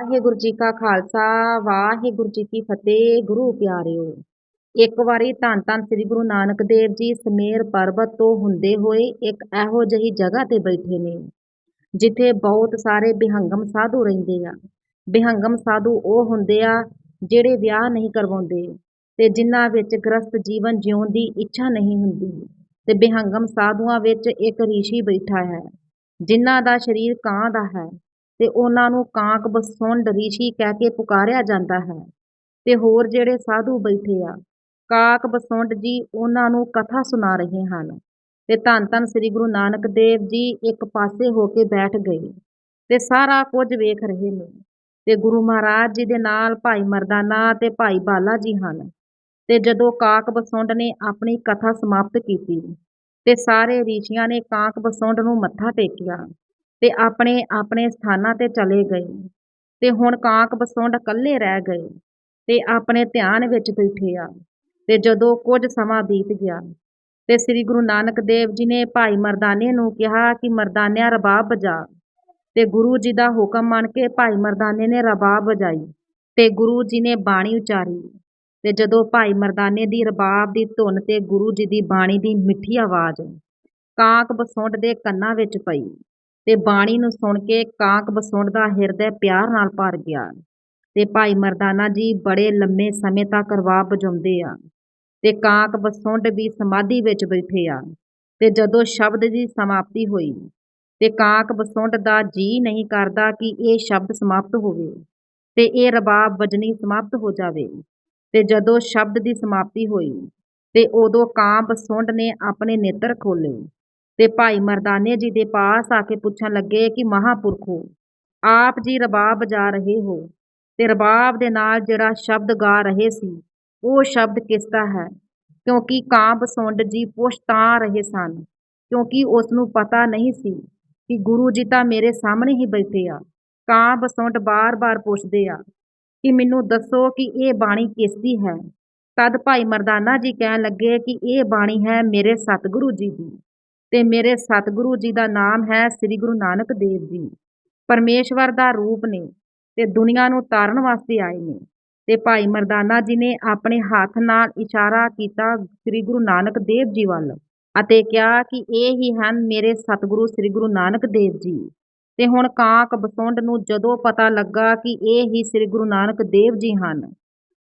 ਵਾਹਿਗੁਰੂ ਜੀ ਕਾ ਖਾਲਸਾ, ਵਾਹਿਗੁਰੂ ਜੀ ਕੀ ਫਤਿਹ, ਗੁਰੂ ਪਿਆਰਿਓ। ਇੱਕ ਵਾਰੀ ਧੰਨ ਧੰਨ ਸ੍ਰੀ ਗੁਰੂ ਨਾਨਕ ਦੇਵ ਜੀ ਸਮੇਰ ਪਰਬਤ ਤੋਂ ਹੁੰਦੇ ਹੋਏ ਇੱਕ ਇਹੋ ਜਿਹੀ ਜਗ੍ਹਾ ਤੇ ਬੈਠੇ ਨੇ, ਜਿੱਥੇ ਬਹੁਤ ਸਾਰੇ ਬਿਹੰਗਮ ਸਾਧੂ ਰਹਿੰਦੇ ਆ। ਬਿਹੰਗਮ ਸਾਧੂ ਉਹ ਹੁੰਦੇ ਆ ਜਿਹੜੇ ਵਿਆਹ ਨਹੀਂ ਕਰਵਾਉਂਦੇ ਤੇ ਜਿਨ੍ਹਾਂ ਵਿੱਚ ਗ੍ਰਸਤ ਜੀਵਨ ਜਿਉਣ ਦੀ ਇੱਛਾ ਨਹੀਂ ਹੁੰਦੀ ਤੇ ਬਿਹੰਗਮ ਸਾਧੂਆਂ ਵਿੱਚ ਇੱਕ ਰੀਸ਼ੀ ਬੈਠਾ ਹੈ, ਜਿਨ੍ਹਾਂ ਦਾ ਸਰੀਰ ਕਾਂ ਦਾ ਹੈ। ਤੇ ਉਹਨਾਂ ਨੂੰ ਕਾਂਕ ਬਸੁੰਡ ਰਿਸ਼ੀ ਕਹਿ ਕੇ ਪੁਕਾਰਿਆ ਜਾਂਦਾ ਹੈ। ਤੇ ਹੋਰ ਜਿਹੜੇ ਸਾਧੂ ਬੈਠੇ ਆ, ਕਾਕ ਬਸੁੰਡ ਜੀ ਉਹਨਾਂ ਨੂੰ ਕਥਾ ਸੁਣਾ ਰਹੇ ਹਨ। ਤੇ ਧੰਨ ਧੰਨ ਸ੍ਰੀ ਗੁਰੂ ਨਾਨਕ ਦੇਵ ਜੀ ਇੱਕ ਪਾਸੇ ਹੋ ਕੇ ਬੈਠ ਗਏ ਤੇ ਸਾਰਾ ਕੁਝ ਵੇਖ ਰਹੇ ਨੇ। ਤੇ ਗੁਰੂ ਮਹਾਰਾਜ ਜੀ ਦੇ ਨਾਲ ਭਾਈ ਮਰਦਾਨਾ ਤੇ ਭਾਈ ਬਾਲਾ ਜੀ ਹਨ। ਤੇ ਜਦੋਂ ਕਾਕ ਬਸੁੰਡ ਨੇ ਆਪਣੀ ਕਥਾ ਸਮਾਪਤ ਕੀਤੀ ਤੇ ਸਾਰੇ ਰੀਸ਼ੀਆਂ ਨੇ ਕਾਕ ਬਸੁੰਡ ਨੂੰ ਮੱਥਾ ਟੇਕਿਆ ਤੇ ਆਪਣੇ ਆਪਣੇ ਸਥਾਨਾਂ ਤੇ ਚਲੇ ਗਏ। ਤੇ ਹੁਣ ਕਾਂਕ ਬਸੁੰਡ ਇਕੱਲੇ ਰਹਿ ਗਏ। ਤੇ ਆਪਣੇ ਧਿਆਨ ਵਿੱਚ ਬੈਠੇ ਆ। ਤੇ ਜਦੋਂ ਕੁਝ ਸਮਾਂ ਬੀਤ ਗਿਆ, ਤੇ ਸ੍ਰੀ ਗੁਰੂ ਨਾਨਕ ਦੇਵ ਜੀ ਨੇ ਭਾਈ ਮਰਦਾਨੇ ਨੂੰ ਕਿਹਾ ਕਿ ਮਰਦਾਨਿਆ ਰਬਾਬ ਵਜਾ। ਤੇ ਗੁਰੂ ਜੀ ਦਾ ਹੁਕਮ ਮੰਨ ਕੇ ਭਾਈ ਮਰਦਾਨੇ ਨੇ ਰਬਾਬ ਵਜਾਈ ਤੇ ਗੁਰੂ ਜੀ ਨੇ ਬਾਣੀ ਉਚਾਰੀ। ਤੇ ਜਦੋਂ ਭਾਈ ਮਰਦਾਨੇ ਦੀ ਰਬਾਬ ਦੀ ਧੁਨ ਤੇ ਗੁਰੂ ਜੀ ਦੀ ਬਾਣੀ ਦੀ ਮਿੱਠੀ ਆਵਾਜ਼ ਕਾਂਕ ਬਸੁੰਡ ਦੇ ਕੰਨਾਂ ਵਿੱਚ ਪਈ। ਤੇ ਬਾਣੀ ਨੂੰ ਸੁਣ ਕੇ ਕਾਕ ਬਸੁੰਡ ਦਾ ਹਿਰਦੇ ਪਿਆਰ ਨਾਲ ਭਰ ਗਿਆ। ਤੇ ਭਾਈ ਮਰਦਾਨਾ ਜੀ ਬੜੇ ਲੰਮੇ ਸਮੇਂ ਤੱਕ ਰਬਾਬ ਵਜਾਉਂਦੇ ਆ ਤੇ ਕਾਕ ਬਸੁੰਡ ਵੀ ਸਮਾਧੀ ਵਿੱਚ ਬੈਠੇ ਆ। ਤੇ ਜਦੋਂ ਸ਼ਬਦ ਦੀ ਸਮਾਪਤੀ ਹੋਈ ਤੇ ਕਾਕ ਬਸੁੰਡ ਦਾ ਜੀ ਨਹੀਂ ਕਰਦਾ ਕਿ ਇਹ ਸ਼ਬਦ ਸਮਾਪਤ ਹੋਵੇ ਤੇ ਇਹ ਰਬਾਬ ਵਜਣੀ ਸਮਾਪਤ ਹੋ ਜਾਵੇ। ਤੇ ਜਦੋਂ ਸ਼ਬਦ ਦੀ ਸਮਾਪਤੀ ਹੋਈ ਤੇ ਉਦੋਂ ਕਾਂ ਬਸੁੰਡ ਨੇ ਆਪਣੇ ਨੇਤਰ ਖੋਲੇ ਤੇ ਭਾਈ ਮਰਦਾਨੇ ਜੀ ਦੇ ਪਾਸ ਆ ਕੇ ਪੁੱਛਣ ਲੱਗੇ ਕਿ ਮਹਾਪੁਰਖੋ ਆਪ ਜੀ ਰਬਾਬ ਜਾ ਰਹੇ ਹੋ ਤੇ ਰਬਾਬ ਦੇ ਨਾਲ ਜਿਹੜਾ ਸ਼ਬਦ ਗਾ ਰਹੇ ਸੀ, ਉਹ ਸ਼ਬਦ ਕਿਸ ਦਾ ਹੈ? ਕਿਉਂਕਿ ਕਾਂ ਬਸੁੰਡ ਜੀ ਪੁੱਛ ਤਾਂ ਰਹੇ ਸਨ, ਕਿਉਂਕਿ ਉਸ ਨੂੰ ਪਤਾ ਨਹੀਂ ਸੀ ਕਿ ਗੁਰੂ ਜੀ ਤਾਂ ਮੇਰੇ ਸਾਹਮਣੇ ਹੀ ਬੈਠੇ ਆ ਕਾਂ ਬਸੁੰਡ ਬਾਰ-ਬਾਰ ਪੁੱਛਦੇ ਆ, ਕਿ ਮੈਨੂੰ ਦੱਸੋ ਕਿ ਇਹ ਬਾਣੀ ਕਿਸ ਦੀ ਹੈ? ਤਦ ਭਾਈ ਮਰਦਾਨਾ ਜੀ ਕਹਿਣ ਲੱਗੇ ਕਿ ਇਹ ਬਾਣੀ ਹੈ ਮੇਰੇ ਸਤਿਗੁਰੂ ਜੀ ਦੀ। ਤੇ ਮੇਰੇ ਸਤਿਗੁਰੂ ਜੀ ਦਾ ਨਾਮ ਹੈ ਸ੍ਰੀ ਗੁਰੂ ਨਾਨਕ ਦੇਵ ਜੀ। ਪਰਮੇਸ਼ਵਰ ਦਾ ਰੂਪ ਨੇ ਤੇ ਦੁਨੀਆ ਨੂੰ ਤਾਰਨ ਵਾਸਤੇ ਆਏ ਨੇ। ਤੇ ਭਾਈ ਮਰਦਾਨਾ ਜੀ ਨੇ ਆਪਣੇ ਹੱਥ ਨਾਲ ਇਸ਼ਾਰਾ ਕੀਤਾ ਸ੍ਰੀ ਗੁਰੂ ਨਾਨਕ ਦੇਵ ਜੀ ਵੱਲ ਅਤੇ ਕਿਹਾ ਕਿ ਇਹ ਹੀ ਹਨ ਮੇਰੇ ਸਤਿਗੁਰੂ ਸ੍ਰੀ ਗੁਰੂ ਨਾਨਕ ਦੇਵ ਜੀ। ਤੇ ਹੁਣ ਕਾਂਕ ਬਸੁੰਡ ਨੂੰ ਜਦੋਂ ਪਤਾ ਲੱਗਾ ਕਿ ਇਹ ਹੀ ਸ੍ਰੀ ਗੁਰੂ ਨਾਨਕ ਦੇਵ ਜੀ ਹਨ,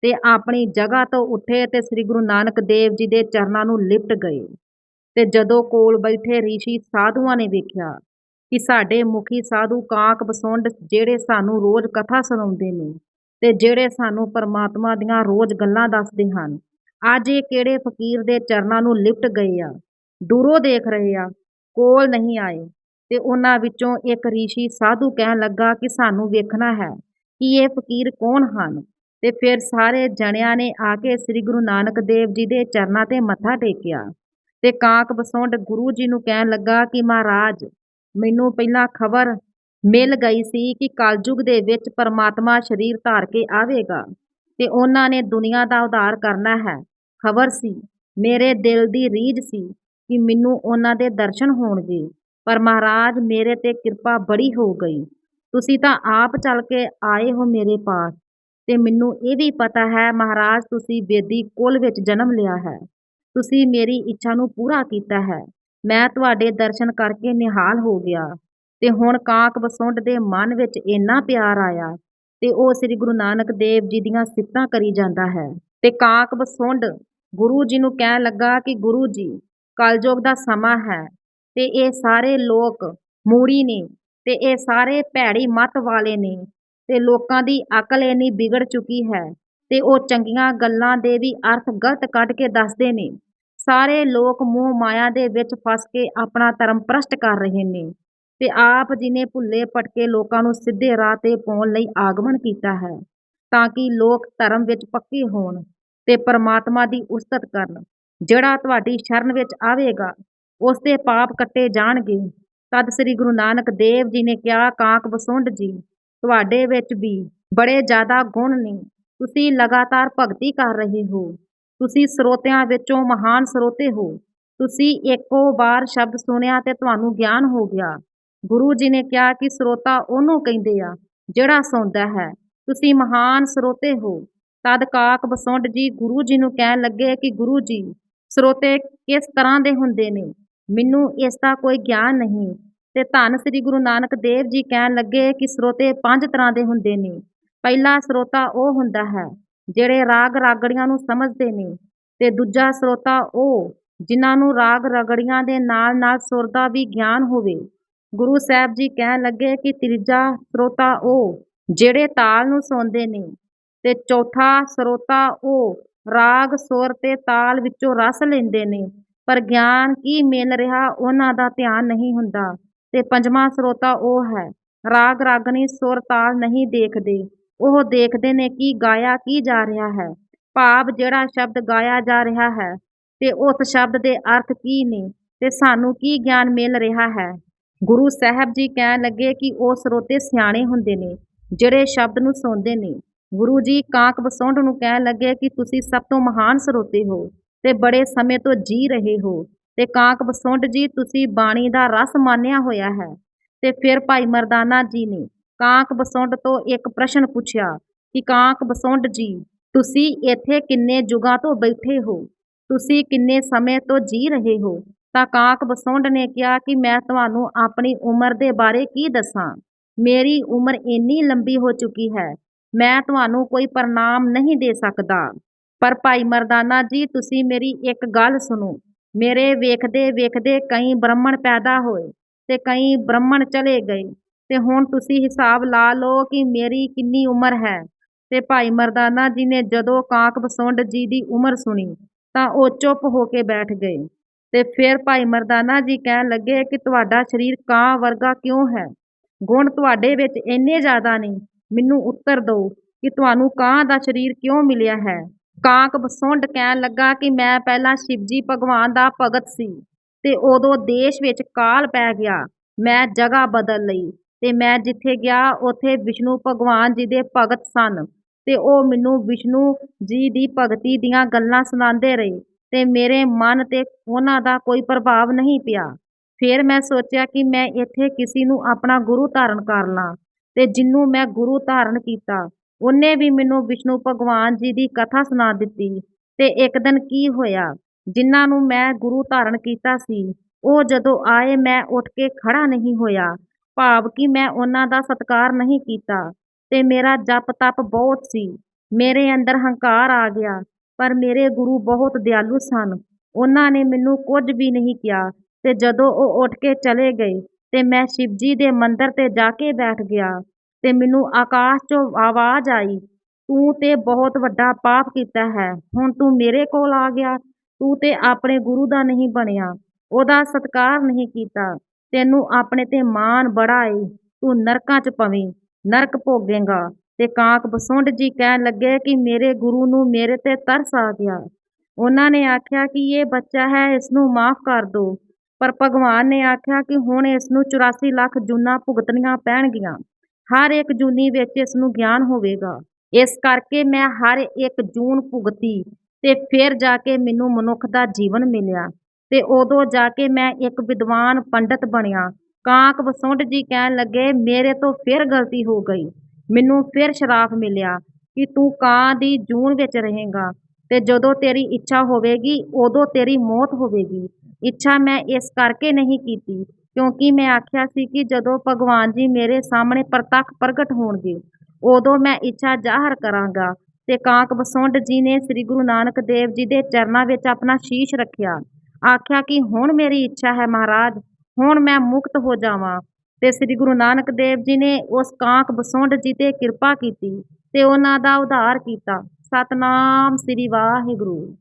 ਤੇ ਆਪਣੀ ਜਗ੍ਹਾ ਤੋਂ ਉੱਠੇ ਤੇ ਸ੍ਰੀ ਗੁਰੂ ਨਾਨਕ ਦੇਵ ਜੀ ਦੇ ਚਰਨਾਂ ਨੂੰ ਲਿਪਟ ਗਏ। ਤੇ ਜਦੋਂ ਕੋਲ ਬੈਠੇ ਰੀਸ਼ੀ ਸਾਧੂਆਂ ਨੇ ਵੇਖਿਆ ਕਿ ਸਾਡੇ ਮੁਖੀ ਸਾਧੂ ਕਾਂਕ ਬਸੁੰਡ ਜਿਹੜੇ ਸਾਨੂੰ ਰੋਜ਼ ਕਥਾ ਸੁਣਾਉਂਦੇ ਨੇ ਤੇ ਜਿਹੜੇ ਸਾਨੂੰ ਪਰਮਾਤਮਾ ਦੀਆਂ ਰੋਜ਼ ਗੱਲਾਂ ਦੱਸਦੇ ਹਨ, ਅੱਜ ਇਹ ਕਿਹੜੇ ਫਕੀਰ ਦੇ ਚਰਨਾਂ ਨੂੰ ਲਿਪਟ ਗਏ ਆ? ਦੂਰੋਂ ਦੇਖ ਰਹੇ ਆ, ਕੋਲ ਨਹੀਂ ਆਏ। ਤੇ ਉਹਨਾਂ ਵਿੱਚੋਂ ਇੱਕ ਰੀਸ਼ੀ ਸਾਧੂ ਕਹਿਣ ਲੱਗਾ ਕਿ ਸਾਨੂੰ ਵੇਖਣਾ ਹੈ ਕਿ ਇਹ ਫਕੀਰ ਕੌਣ ਹਨ? ਤੇ ਫਿਰ ਸਾਰੇ ਜਣਿਆਂ ਨੇ ਆ ਕੇ ਸ੍ਰੀ ਗੁਰੂ ਨਾਨਕ ਦੇਵ ਜੀ ਦੇ ਚਰਨਾਂ ਤੇ ਮੱਥਾ ਟੇਕਿਆ। ਤੇ ਕਾਕ ਬਸੁੰਡ ਗੁਰੂ ਜੀ ਨੂੰ ਕਹਿਣ ਲੱਗਾ ਕਿ ਮਹਾਰਾਜ, ਮੈਨੂੰ ਪਹਿਲਾਂ ਖਬਰ ਮਿਲ ਗਈ ਸੀ ਕਿ ਕਲਯੁਗ ਦੇ ਵਿੱਚ ਪਰਮਾਤਮਾ ਸਰੀਰ ਧਾਰ ਕੇ ਆਵੇਗਾ ਤੇ ਉਹਨਾਂ ਨੇ ਦੁਨੀਆ ਦਾ ਉਧਾਰ ਕਰਨਾ ਹੈ। ਖਬਰ ਸੀ, ਮੇਰੇ ਦਿਲ ਦੀ ਰੀਝ ਸੀ ਕਿ ਮੈਨੂੰ ਉਹਨਾਂ ਦੇ ਦਰਸ਼ਨ ਹੋਣਗੇ, ਪਰ ਮਹਾਰਾਜ ਮੇਰੇ ਤੇ ਕਿਰਪਾ ਬੜੀ ਹੋ ਗਈ। ਤੁਸੀਂ ਤਾਂ ਆਪ ਚੱਲ ਕੇ ਆਏ ਹੋ ਮੇਰੇ ਪਾਸ ਤੇ ਮੈਨੂੰ ਇਹ ਵੀ ਪਤਾ ਹੈ ਮਹਾਰਾਜ, ਤੁਸੀਂ ਬੇਦੀ ਕੁਲ ਵਿੱਚ ਜਨਮ ਲਿਆ ਹੈ। ਤੁਸੀਂ ਮੇਰੀ ਇੱਛਾ ਨੂੰ ਪੂਰਾ ਕੀਤਾ ਹੈ। ਮੈਂ ਤੁਹਾਡੇ ਦਰਸ਼ਨ ਕਰਕੇ ਨਿਹਾਲ ਹੋ ਗਿਆ ਤੇ ਹੁਣ ਕਾਂਕ ਬਸੁੰਡ ਦੇ ਮਨ ਵਿੱਚ ਇੰਨਾ ਪਿਆਰ ਆਇਆ ਤੇ ਉਹ ਸ੍ਰੀ ਗੁਰੂ ਨਾਨਕ ਦੇਵ ਜੀ ਦੀਆਂ ਸਿਫਤਾਂ ਕਰੀ ਜਾਂਦਾ ਹੈ। ਤੇ ਕਾਂਕ ਬਸੁੰਡ ਗੁਰੂ ਜੀ ਨੂੰ ਕਹਿਣ ਲੱਗਾ ਕਿ ਗੁਰੂ ਜੀ, ਕਲਯੁਗ ਦਾ ਸਮਾਂ ਹੈ ਤੇ ਇਹ ਸਾਰੇ ਲੋਕ ਮੂੜੀ ਨੇ ਤੇ ਇਹ ਸਾਰੇ ਭੈੜੀ ਮਤ ਵਾਲੇ ਨੇ ਤੇ ਲੋਕਾਂ ਦੀ ਅਕਲ ਇੰਨੀ ਵਿਗੜ ਚੁੱਕੀ ਹੈ ਤੇ ਉਹ ਚੰਗੀਆਂ ਗੱਲਾਂ ਦੇ ਵੀ ਅਰਥ ਗਲਤ ਕੱਢ ਕੇ ਦੱਸਦੇ ਨੇ। ਸਾਰੇ ਲੋਕ ਮੋਹ ਮਾਇਆ ਦੇ ਵਿੱਚ ਫਸ ਕੇ ਆਪਣਾ ਧਰਮ ਭ੍ਰਸ਼ਟ ਕਰ ਰਹੇ ਨੇ ਤੇ ਆਪ ਜੀ ਨੇ ਭੁੱਲੇ ਭਟਕੇ ਲੋਕਾਂ ਨੂੰ ਸਿੱਧੇ ਰਾਹ ਤੇ ਪਾਉਣ ਲਈ ਆਗਮਨ ਕੀਤਾ ਹੈ ਤਾਂ ਕਿ ਲੋਕ ਧਰਮ ਵਿੱਚ ਪੱਕੇ ਹੋਣ ਤੇ ਪਰਮਾਤਮਾ ਦੀ ਉਸਤਤ ਕਰਨ। ਜਿਹੜਾ ਤੁਹਾਡੀ ਸ਼ਰਨ ਵਿੱਚ ਆਵੇਗਾ ਉਸ ਦੇ ਪਾਪ ਕੱਟੇ ਜਾਣਗੇ। ਤਦ ਸ੍ਰੀ ਗੁਰੂ ਨਾਨਕ ਦੇਵ ਜੀ ਨੇ ਕਿਹਾ, ਕਾਂਕ ਬਸੁੰਡ ਜੀ, ਤੁਹਾਡੇ ਵਿੱਚ ਵੀ ਬੜੇ ਜ਼ਿਆਦਾ ਗੁਣ ਨੇ। ਤੁਸੀਂ ਲਗਾਤਾਰ ਭਗਤੀ ਕਰ ਰਹੇ ਹੋ। ਤੁਸੀਂ ਸਰੋਤਿਆਂ ਵਿੱਚੋਂ ਮਹਾਨ ਸਰੋਤੇ ਹੋ। ਤੁਸੀਂ ਇੱਕੋ ਵਾਰ ਸ਼ਬਦ ਸੁਣਿਆ ਤੇ ਤੁਹਾਨੂੰ ਗਿਆਨ ਹੋ ਗਿਆ। ਗੁਰੂ ਜੀ ਨੇ ਕਿਹਾ ਕਿ ਸਰੋਤਾ ਉਹਨੂੰ ਕਹਿੰਦੇ ਆ, ਜਿਹੜਾ ਸੌਂਦਾ ਹੈ। ਤੁਸੀਂ ਮਹਾਨ ਸਰੋਤੇ ਹੋ। ਤਦ ਕਾਕ ਬਸੁੰਡ ਜੀ ਗੁਰੂ ਜੀ ਨੂੰ ਕਹਿਣ ਲੱਗੇ ਕਿ ਗੁਰੂ ਜੀ, ਸਰੋਤੇ ਕਿਸ ਤਰ੍ਹਾਂ ਦੇ ਹੁੰਦੇ ਨੇ? ਮੈਨੂੰ ਇਸ ਦਾ ਕੋਈ ਗਿਆਨ ਨਹੀਂ। ਤੇ ਧੰਨ ਸ੍ਰੀ ਗੁਰੂ ਨਾਨਕ ਦੇਵ ਜੀ ਕਹਿਣ ਲੱਗੇ ਕਿ ਸਰੋਤੇ ਪੰਜ ਤਰ੍ਹਾਂ ਦੇ ਹੁੰਦੇ ਨੇ। ਪਹਿਲਾ ਸਰੋਤਾ ਉਹ ਹੁੰਦਾ ਹੈ, ਜਿਹੜੇ ਰਾਗ ਰਾਗੜੀਆਂ ਨੂੰ ਸਮਝਦੇ ਨੇ, ਤੇ ਦੂਜਾ ਸਰੋਤਾ ਉਹ, ਜਿਨ੍ਹਾਂ ਨੂੰ ਰਾਗ ਰਗੜੀਆਂ ਦੇ ਨਾਲ ਨਾਲ ਸੁਰ ਦਾ ਵੀ ਗਿਆਨ ਹੋਵੇ। ਗੁਰੂ ਸਾਹਿਬ ਜੀ ਕਹਿਣ ਲੱਗੇ ਕਿ ਤੀਜਾ ਸਰੋਤਾ ਉਹ, ਜਿਹੜੇ ਤਾਲ ਨੂੰ ਸੁਣਦੇ ਨੇ, ਤੇ ਚੌਥਾ ਸਰੋਤਾ ਉਹ, ਰਾਗ ਸੁਰ ਤੇ ਤਾਲ ਵਿੱਚੋਂ ਰਸ ਲੈਂਦੇ ਨੇ, ਪਰ ਗਿਆਨ ਕੀ ਮਿਲ ਰਿਹਾ ਉਹਨਾਂ ਦਾ ਧਿਆਨ ਨਹੀਂ ਹੁੰਦਾ। ਤੇ ਪੰਜਵਾਂ ਸਰੋਤਾ ਉਹ ਹੈ, ਰਾਗ ਰਾਗਣੀ ਸੁਰ ਤਾਲ ਨਹੀਂ ਦੇਖਦੇ। ਉਹ ਦੇਖਦੇ ਨੇ ਕਿ ਗਾਇਆ ਕੀ ਜਾ ਰਿਹਾ ਹੈ। ਭਾਵ ਜਿਹੜਾ ਸ਼ਬਦ ਗਾਇਆ ਜਾ ਰਿਹਾ ਹੈ ਤੇ ਉਸ ਸ਼ਬਦ ਦੇ ਅਰਥ ਕੀ ਨੇ ਤੇ ਸਾਨੂੰ ਕੀ ਗਿਆਨ ਮਿਲ ਰਿਹਾ ਹੈ। ਗੁਰੂ ਸਾਹਿਬ ਜੀ ਕਹਿਣ ਲੱਗੇ ਕਿ ਉਹ ਸਰੋਤੇ ਸਿਆਣੇ ਹੁੰਦੇ ਨੇ, ਜਿਹੜੇ ਸ਼ਬਦ ਨੂੰ ਸੁਣਦੇ ਨੇ। ਗੁਰੂ ਜੀ ਕਾਂਕ ਬਸੌਂਡ ਨੂੰ ਕਹਿਣ ਲੱਗੇ ਕਿ ਤੁਸੀਂ ਸਭ ਤੋਂ ਮਹਾਨ ਸਰੋਤੇ ਹੋ ਤੇ ਬੜੇ ਸਮੇਂ ਤੋਂ ਜੀ ਰਹੇ ਹੋ ਤੇ ਕਾਂਕ ਬਸੌਂਡ ਜੀ ਤੁਸੀਂ ਬਾਣੀ ਦਾ ਰਸ ਮਾਨਿਆ ਹੋਇਆ ਹੈ। ਤੇ ਫਿਰ ਭਾਈ ਮਰਦਾਨਾ ਜੀ ਨੇ ਕਾਂਕ ਬਸੌਂਡ ਤੋਂ ਇੱਕ ਪ੍ਰਸ਼ਨ ਪੁੱਛਿਆ ਕਿ ਕਾਂਕ ਬਸੌਂਡ ਜੀ, ਤੁਸੀਂ ਇੱਥੇ ਕਿੰਨੇ ਯੁਗਾਂ ਤੋਂ ਬੈਠੇ ਹੋ? ਤੁਸੀਂ ਕਿੰਨੇ ਸਮੇਂ ਤੋਂ ਜੀ ਰਹੇ ਹੋ? ਤਾਂ ਕਾਂਕ ਬਸੌਂਡ ਨੇ ਕਿਹਾ ਕਿ ਮੈਂ ਤੁਹਾਨੂੰ ਆਪਣੀ ਉਮਰ ਦੇ ਬਾਰੇ ਕੀ ਦੱਸਾਂ? ਮੇਰੀ ਉਮਰ ਇੰਨੀ ਲੰਬੀ ਹੋ ਚੁੱਕੀ ਹੈ, ਮੈਂ ਤੁਹਾਨੂੰ ਕੋਈ ਪ੍ਰਣਾਮ ਨਹੀਂ ਦੇ ਸਕਦਾ। ਪਰ ਭਾਈ ਮਰਦਾਨਾ ਜੀ, ਤੁਸੀਂ ਮੇਰੀ ਇੱਕ ਗੱਲ ਸੁਣੋ। ਮੇਰੇ ਵੇਖਦੇ ਵੇਖਦੇ ਕਈ ਬ੍ਰਾਹਮਣ ਪੈਦਾ ਹੋਏ ਤੇ ਕਈ ਬ੍ਰਾਹਮਣ ਚਲੇ ਗਏ। ਤੇ ਹੁਣ ਤੁਸੀਂ ਹਿਸਾਬ ਲਾ ਲਓ ਕਿ ਮੇਰੀ ਕਿੰਨੀ ਉਮਰ ਹੈ। ਤੇ ਭਾਈ ਮਰਦਾਨਾ ਜੀ ਨੇ ਜਦੋਂ ਕਾਂਕ ਬਸੁੰਡ ਜੀ ਦੀ ਉਮਰ ਸੁਣੀ, ਤਾਂ ਉਹ ਚੁੱਪ ਹੋ ਕੇ ਬੈਠ ਗਏ। ਤੇ ਫਿਰ ਭਾਈ ਮਰਦਾਨਾ ਜੀ ਕਹਿਣ ਲੱਗੇ ਕਿ ਤੁਹਾਡਾ ਸਰੀਰ ਕਾਂ ਵਰਗਾ ਕਿਉਂ ਹੈ? ਗੁਣ ਤੁਹਾਡੇ ਵਿੱਚ ਇੰਨੇ ਜ਼ਿਆਦਾ ਨਹੀਂ ਮੈਨੂੰ ਉੱਤਰ ਦਿਓ ਕਿ ਤੁਹਾਨੂੰ ਕਾਂ ਦਾ ਸਰੀਰ ਕਿਉਂ ਮਿਲਿਆ ਹੈ? ਕਾਂਕ ਬਸੁੰਡ ਕਹਿਣ ਲੱਗਾ ਕਿ ਮੈਂ ਪਹਿਲਾਂ ਸ਼ਿਵਜੀ ਭਗਵਾਨ ਦਾ ਭਗਤ ਸੀ, ਤੇ ਉਦੋਂ ਦੇਸ਼ ਵਿੱਚ ਕਾਲ ਪੈ ਗਿਆ, ਮੈਂ ਜਗ੍ਹਾ ਬਦਲ ਲਈ। ਤੇ ਮੈਂ ਜਿੱਥੇ ਗਿਆ, ਉੱਥੇ ਵਿਸ਼ਨੂੰ ਭਗਵਾਨ ਜੀ ਦੇ ਭਗਤ ਸਨ ਤੇ ਉਹ ਮੈਨੂੰ ਵਿਸ਼ਨੂੰ ਜੀ ਦੀ ਭਗਤੀ ਦੀਆਂ ਗੱਲਾਂ ਸੁਣਾਉਂਦੇ ਰਹੇ ਤੇ ਮੇਰੇ ਮਨ ਤੇ ਉਹਨਾਂ ਦਾ ਕੋਈ ਪ੍ਰਭਾਵ ਨਹੀਂ ਪਿਆ। ਫਿਰ ਮੈਂ ਸੋਚਿਆ ਕਿ ਮੈਂ ਇੱਥੇ ਕਿਸੇ ਨੂੰ ਆਪਣਾ ਗੁਰੂ ਧਾਰਨ ਕਰ ਲਾਂ ਤੇ ਜਿੰਨੂੰ ਮੈਂ ਗੁਰੂ ਧਾਰਨ ਕੀਤਾ, ਉਹਨੇ ਵੀ ਮੈਨੂੰ ਵਿਸ਼ਨੂੰ ਭਗਵਾਨ ਜੀ ਦੀ ਕਥਾ ਸੁਣਾ ਦਿੱਤੀ ਤੇ ਇੱਕ ਦਿਨ ਕੀ ਹੋਇਆ ਜਿਨ੍ਹਾਂ ਨੂੰ ਮੈਂ ਗੁਰੂ ਧਾਰਨ ਕੀਤਾ ਸੀ, ਉਹ ਜਦੋਂ ਆਏ ਮੈਂ ਉੱਠ ਕੇ ਖੜਾ ਨਹੀਂ ਹੋਇਆ ਭਾਵ ਕਿ ਮੈਂ ਉਹਨਾਂ ਦਾ ਸਤਿਕਾਰ ਨਹੀਂ ਕੀਤਾ ਤੇ ਮੇਰਾ ਜਪ ਤਪ ਬਹੁਤ ਸੀ। ਮੇਰੇ ਅੰਦਰ ਹੰਕਾਰ ਆ ਗਿਆ, ਪਰ ਮੇਰੇ ਗੁਰੂ ਬਹੁਤ ਦਿਆਲੂ ਸਨ। ਉਹਨਾਂ ਨੇ ਮੈਨੂੰ ਕੁਝ ਵੀ ਨਹੀਂ ਕਿਹਾ ਤੇ ਜਦੋਂ ਉਹ ਉੱਠ ਕੇ ਚਲੇ ਗਏ ਤੇ ਮੈਂ ਸ਼ਿਵਜੀ ਦੇ ਮੰਦਰ ਤੇ ਜਾ ਕੇ ਬੈਠ ਗਿਆ ਤੇ ਮੈਨੂੰ ਆਕਾਸ਼ 'ਚੋਂ ਆਵਾਜ਼ ਆਈ, ਤੂੰ ਤੇ ਬਹੁਤ ਵੱਡਾ ਪਾਪ ਕੀਤਾ ਹੈ, ਹੁਣ ਤੂੰ ਮੇਰੇ ਕੋਲ ਆ ਗਿਆ। ਤੂੰ ਤੇ ਆਪਣੇ ਗੁਰੂ ਦਾ ਨਹੀਂ ਬਣਿਆ, ਉਹਦਾ ਸਤਿਕਾਰ ਨਹੀਂ ਕੀਤਾ। ਤੈਨੂੰ ਆਪਣੇ ਤੇ ਮਾਣ ਬੜਾ ਏ, ਤੂੰ ਨਰਕਾਂ 'ਚ ਪਵੇਂ, ਨਰਕ ਭੋਗੇਗਾ। ਤੇ ਕਾਕ ਬਸੁੰਡ ਜੀ ਕਹਿਣ ਲੱਗੇ ਕਿ ਮੇਰੇ ਗੁਰੂ ਨੂੰ ਮੇਰੇ ਤੇ ਤਰਸ ਆ ਗਿਆ। ਉਹਨਾਂ ਨੇ ਆਖਿਆ ਕਿ ਇਹ ਬੱਚਾ ਹੈ, ਇਸ ਨੂੰ ਮਾਫ ਕਰ ਦਿਓ ਪਰ ਭਗਵਾਨ ਨੇ ਆਖਿਆ ਕਿ ਹੁਣ ਇਸ ਨੂੰ 84 ਲੱਖ ਜੂਨਾਂ ਭੁਗਤਣੀਆਂ ਪੈਣਗੀਆਂ। ਹਰ ਇੱਕ ਜੂਨੀ ਵਿੱਚ ਇਸ ਨੂੰ ਗਿਆਨ ਹੋਵੇਗਾ। ਇਸ ਕਰਕੇ ਮੈਂ ਹਰ ਇੱਕ ਜੂਨ ਭੁਗਤੀ ਤੇ ਫਿਰ ਜਾ ਕੇ ਮੈਨੂੰ ਮਨੁੱਖ ਦਾ ਜੀਵਨ ਮਿਲਿਆ। ਤੇ ਉਦੋਂ ਜਾ ਕੇ ਮੈਂ ਇੱਕ ਵਿਦਵਾਨ ਪੰਡਤ ਬਣਿਆ। ਕਾਂਕ ਵਸੁੰਡ ਜੀ ਕਹਿਣ ਲੱਗੇ, ਮੇਰੇ ਤੋਂ ਫਿਰ ਗਲਤੀ ਹੋ ਗਈ। ਮੈਨੂੰ ਫਿਰ ਸ਼ਰਾਫ ਮਿਲਿਆ ਕਿ ਤੂੰ ਕਾਂ ਦੀ ਜੂਨ ਵਿੱਚ ਰਹੇਗਾ ਤੇ ਜਦੋਂ ਤੇਰੀ ਇੱਛਾ ਹੋਵੇਗੀ, ਉਦੋਂ ਤੇਰੀ ਮੌਤ ਹੋਵੇਗੀ। ਇੱਛਾ ਮੈਂ ਇਸ ਕਰਕੇ ਨਹੀਂ ਕੀਤੀ, ਕਿਉਂਕਿ ਮੈਂ ਆਖਿਆ ਸੀ ਕਿ ਜਦੋਂ ਭਗਵਾਨ ਜੀ ਮੇਰੇ ਸਾਹਮਣੇ ਪ੍ਰਤੱਖ ਪ੍ਰਗਟ ਹੋਣਗੇ, ਉਦੋਂ ਮੈਂ ਇੱਛਾ ਜ਼ਾਹਰ ਕਰਾਂਗਾ। ਤੇ ਕਾਂਕ ਬਸੁੰਡ ਜੀ ਨੇ ਸ੍ਰੀ ਗੁਰੂ ਨਾਨਕ ਦੇਵ ਜੀ ਦੇ ਚਰਨਾਂ ਵਿੱਚ ਆਪਣਾ ਸ਼ੀਸ਼ ਰੱਖਿਆ। ਆਖਿਆ ਕਿ ਹੁਣ ਮੇਰੀ ਇੱਛਾ ਹੈ ਮਹਾਰਾਜ, ਹੁਣ ਮੈਂ ਮੁਕਤ ਹੋ ਜਾਵਾਂ। ਤੇ ਸ੍ਰੀ ਗੁਰੂ ਨਾਨਕ ਦੇਵ ਜੀ ਨੇ ਉਸ ਕਾਂਕ ਬਸੁੰਡ ਜੀ ਤੇ ਕਿਰਪਾ ਕੀਤੀ ਤੇ ਉਹਨਾਂ ਦਾ ਉਧਾਰ ਕੀਤਾ। ਸਤਨਾਮ ਸ੍ਰੀ ਵਾਹਿਗੁਰੂ।